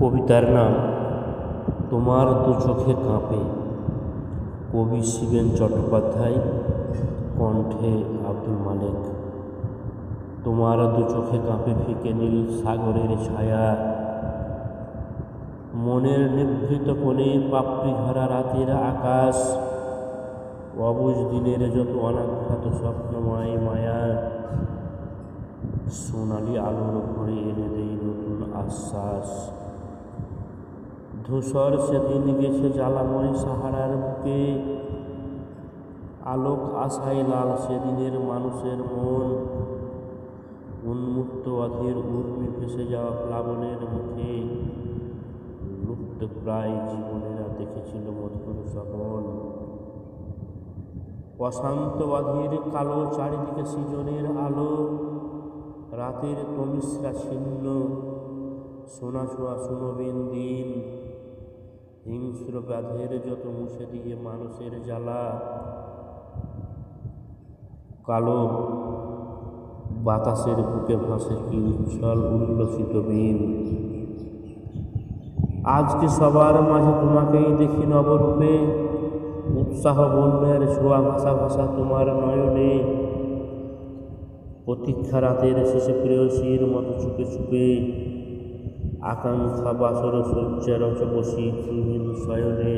কবিতার নাম, তোমার দু চোখে কাঁপে। কবি শিবেন চট্টোপাধ্যায়, কণ্ঠে আব্দুল মালেক। তোমার দু চোখে কাঁপে ফিকে নীল সাগরের ছায়া। মনের নিভৃত কোণে পাপড়ি ভরা রাতের আকাশ। অবুজ দিনের যত অনাখ্যাত স্বপ্নময় মায়া। সোনালি আলোর ভরে এনে দেয় নতুন আশ্বাস। ধূসর সেদিন গেছে জ্বালাময় সাহারার বুকে। আলোক আশায় লাল সেদিনের মানুষের মন। উন্মুক্ত অধীর উর্মি ভেসে যাওয়া প্লাবনের মুখে। লুপ্ত প্রায় জীবনেরা দেখেছিল মধুর সপন অশান্ত অধীর কালো চারিদিকে সৃজনের আলো। রাতের তমিশ্রা ছিন্ন। সোনা ছোঁয়া সুনবীন দিন। ব্যাধের যত মুছে দিয়ে মানুষের জ্বালা। কালো বাতাসের বুকে ভাসে কি উচ্ছল উল্লসিত বিন আজকে সবার মাঝে তোমাকেই দেখি নবরূপে। উৎসাহ বন্যার ছোঁয়া ভাষা ভাষা তোমার নয়নে। প্রতীক্ষা রাতের শেষে প্রেয়সীর মতো চুপে চুপে আকাঙ্ক্ষা বাসর সূর্যের বসি তুহিন শয়নে।